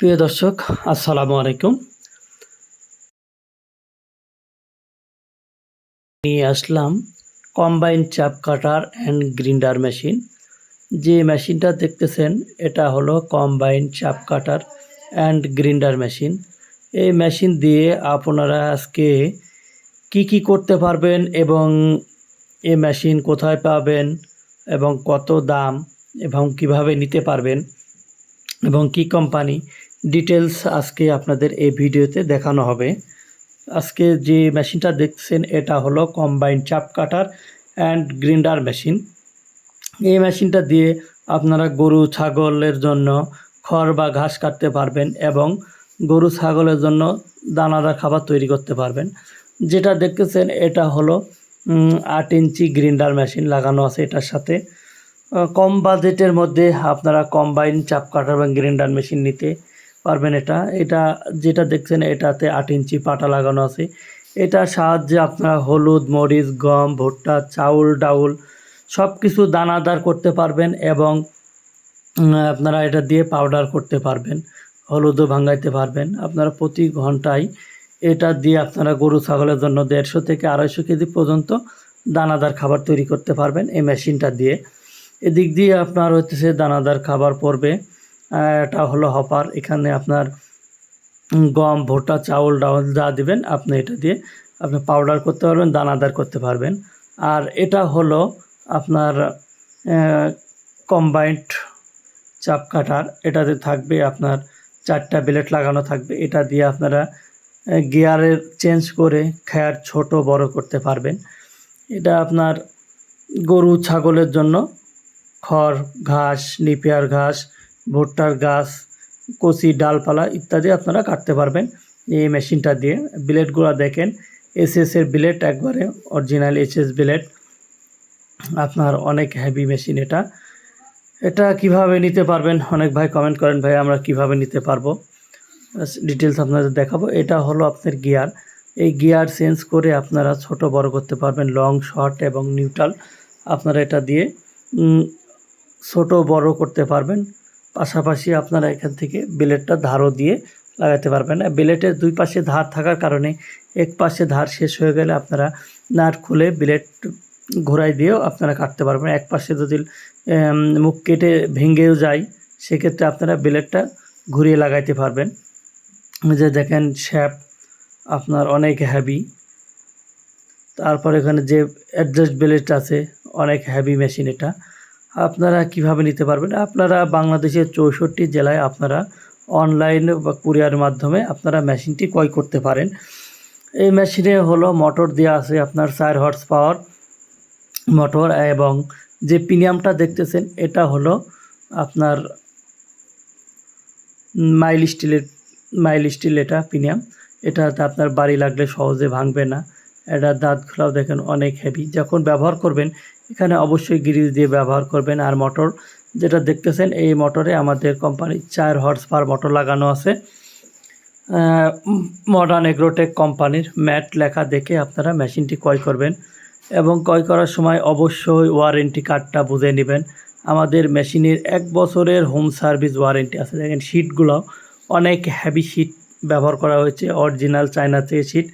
প্রিয় দর্শক, আসসালামু আলাইকুম। নিয়ে আসলাম combine chaff cutter and grinder machine. যে মেশিনটা দেখতেছেন, এটা হলো combine chaff cutter and grinder machine. এই মেশিন দিয়ে আপনারা আজকে কি কি করতে পারবেন এবং এই মেশিন কোথায় পাবেন এবং কত দাম এবং কীভাবে নিতে পারবেন এবং কি কোম্পানি ডিটেলস আজকে আপনাদের এই ভিডিওতে দেখানো হবে। আজকে যে মেশিনটা দেখছেন, এটা হলো combine chaff cutter and grinder machine এই মেশিনটা দিয়ে আপনারা গরু, ছাগলের জন্য খড় বা ঘাস কাটতে পারবেন এবং গরু, ছাগলের জন্য দানাদার খাবার তৈরি করতে পারবেন। যেটা দেখতেছেন, এটা হলো আট ইঞ্চি গ্রিন্ডার মেশিন লাগানো আছে এটার সাথে। কম বাজেটের মধ্যে আপনারা কম্বাইন চাপ কাটার এবং গ্রিন্ডার মেশিন নিতে পারবেন এটা। এটা যেটা দেখছেন, এটাতে আট ইঞ্চি পাটা লাগানো আছে। এটার সাহায্যে আপনারা হলুদ, মরিচ, গম, ভুট্টা, চাউল, ডাউল সব কিছু দানাদার করতে পারবেন এবং আপনারা এটা দিয়ে পাউডার করতে পারবেন, হলুদও ভাঙাইতে পারবেন। আপনারা প্রতি ঘন্টায় এটা দিয়ে আপনারা গরু, ছাগলের জন্য দেড়শো থেকে আড়াইশো কেজি পর্যন্ত দানাদার খাবার তৈরি করতে পারবেন এই মেশিনটা দিয়ে। এদিক দিয়ে আপনার হচ্ছে দানাদার খাবার পড়বে। এটা হলো হপার। এখানে আপনার গম, ভুট্টা, চাউল ডাউল যা দিবেন, আপনি এটা দিয়ে আপনি পাউডার করতে পারবেন, দানাদার করতে পারবেন। আর এটা হলো আপনার কম্বাইন্ড চাপ কাটার। এটাতে থাকবে আপনার চারটা ব্লেড লাগানো থাকবে। এটা দিয়ে আপনারা গিয়ারের চেঞ্জ করে খেয়ার ছোট বড় করতে পারবেন। এটা আপনার গরু, ছাগলের জন্য। খড়, ঘাস, নিপিয়ার ঘাস ভুট্টার গাছ, কচি ডালপালা ইত্যাদি আপনারা কাটতে পারবেন এই মেশিনটা দিয়ে। ব্লেডগুলো দেখেন, এসএস এর ব্লেড একবারে, অরিজিনাল এসএস ব্লেড। আপনার অনেক হেভি মেশিন এটা। এটা কীভাবে নিতে পারবেন? অনেক ভাই কমেন্ট করেন, ভাই, আমরা কীভাবে নিতে পারব? ডিটেলস আপনাদের দেখাবো। এটা হলো আপনার গিয়ার এই গিয়ার চেঞ্জ করে আপনারা ছোট, বড় করতে পারবেন লং শর্ট এবং নিউট্রাল আপনারা এটা দিয়ে ছোট, বড় করতে পারবেন। পাশাপাশি আপনারা এখান থেকে ব্লেডটা ধারও দিয়ে লাগাতে পারবেন। আর ব্লেডের দুই পাশে ধার থাকার কারণে এক পাশে ধার শেষ হয়ে গেলে আপনারা নাট খুলে ব্লেড ঘোরাই দিয়েও আপনারা কাটতে পারবেন। এক পাশে যদি মুখ কেটে ভেঙেও যায়, সেক্ষেত্রে আপনারা ব্লেডটা ঘুরিয়ে লাগাইতে পারবেন। যে দেখেন শ্যাপ আপনার অনেক হ্যাভি তারপর এখানে যে অ্যাডজাস্ট ব্লেড আছে, অনেক হ্যাভি মেশিন এটা। আপনারা কীভাবে নিতে পারবেন? আপনারা বাংলাদেশের চৌষট্টি জেলায় আপনারা অনলাইন বা কুরিয়ার মাধ্যমে আপনারা মেশিনটি ক্রয় করতে পারেন। এই মেশিনে হলো মোটর দেওয়া আছে আপনার চার হর্স পাওয়ার মোটর এবং যে প্রিমিয়ামটা দেখতেছেন, এটা হলো আপনার মাইল স্টিলের মাইল স্টিল এটা প্রিমিয়াম এটাতে আপনার বাড়ি লাগলে সহজে ভাঙবে না। এটা দাঁত খোলাও দেখেন অনেক হেভি যখন ব্যবহার করবেন, এখানে অবশ্যই গ্রিজ দিয়ে ব্যবহার করবেন। আর মোটর যেটা দেখতেছেন, এই মোটরে আমাদের কোম্পানির চার হর্স পার মোটর লাগানো আছে। মডার্ন এগ্রোটেক কোম্পানির ম্যাট লেখা দেখে আপনারা মেশিনটি ক্রয় করবেন। এবং ক্রয় করার সময় অবশ্যই ওয়ারেন্টি কার্ডটা বুঝে নেবেন। আমাদের মেশিনের এক বছরের হোম সার্ভিস ওয়ারেন্টি আছে। দেখেন শিটগুলো অনেক হেভি শিট ব্যবহার করা হয়েছে। অরিজিনাল চায়না থেকে শিট